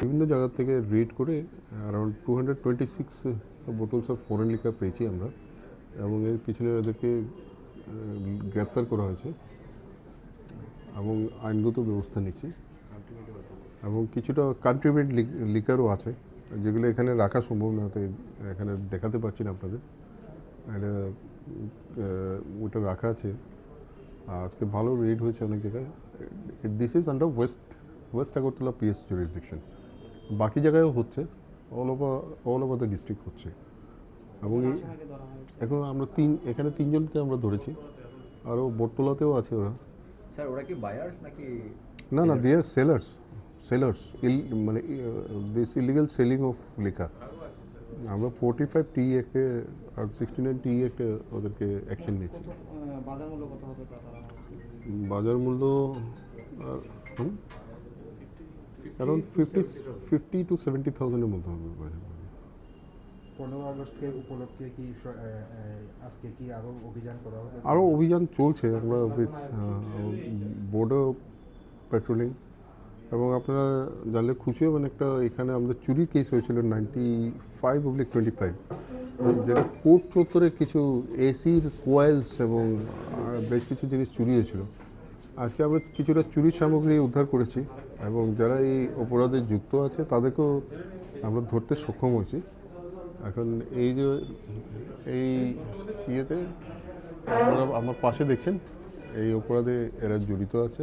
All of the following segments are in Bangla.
বিভিন্ন জায়গা থেকে রেড করে around two hundred twenty six bottles of foreign liquor পেয়েছি আমরা। এবং এর পিছনে এদেরকে গ্রেপ্তার করা হয়েছে। এবং আইনগত ব্যবস্থা নিচ্ছি। এবং কিছুটা কান্ট্রিবিউট লিকারও আছে। যেগুলো এখানে রাখা সম্ভব না তাই এখানে দেখাতে পারছি না আপনাদের। এটা ওটা রাখা আছে। আজকে ভালো রেড হয়েছে অনেক জায়গায়। This is under west west Agartala PS jurisdiction বাকি জায়গায়ও হচ্ছে। All over all over the district হচ্ছে। এবং এখন আমরা তিন এখানে তিনজনকে আমরা ধরেছি। আরও বটতলাতেও আছে ওরা। স্যার ওরা কি বায়ার্স নাকি না না দে আর সেলার্স সেলার্স মানে this illegal selling of liquor আমরা ফোর্টি ফাইভ টি একটে আর সিক্সটি নাইন টি একটে ওদেরকে অ্যাকশন নিয়েছি। বাজার মূল্য around fifty fifty two seventy থাউজেন্ডের মধ্যে হবে বাজার। পনেরো আগস্টকে উপলক্ষে কি আজকে কি আরও অভিযান করা হবে? আরও অভিযান চলছে আমরা উইথ বর্ডার পেট্রোলিং এবং আপনারা জানলে খুশি হবেন একটা এখানে আমাদের চুরির কেস হয়েছিল ninety five oblique twenty five যেটা কোর্ট চত্বরে কিছু এসির কোয়েলস এবং বেশ কিছু জিনিস চুরি হয়েছিল। আজকে আমরা কিছুটা চুরির সামগ্রী উদ্ধার করেছি এবং যারা এই অপরাধে যুক্ত আছে তাদেরকেও আমরা ধরতে সক্ষম হয়েছি। এখন এই যে, এই ইয়েতে, আপনারা আমার পাশে দেখছেন, এই অপরাধে এরা জড়িত আছে।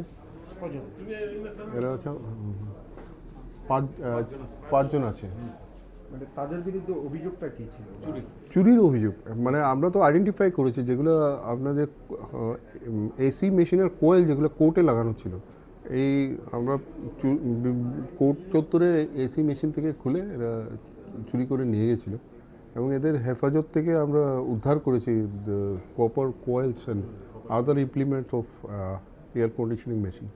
এরা হচ্ছে পাঁচ পাঁচজন আছে। মানে তাদের বিরুদ্ধে অভিযোগটা কি ছিল? চুরির অভিযোগ। মানে আমরা তো আইডেন্টিফাই করেছি যেগুলো আপনাদের এসি মেশিনের কোয়েল যেগুলো কোর্টে লাগানো ছিল। এই আমরা কোর্ট চত্বরে এসি মেশিন থেকে খুলে এরা চুরি করে নিয়ে গেছিল। এবং এদের হেফাজত থেকে আমরা উদ্ধার করেছি copper coils and other implements of air conditioning machine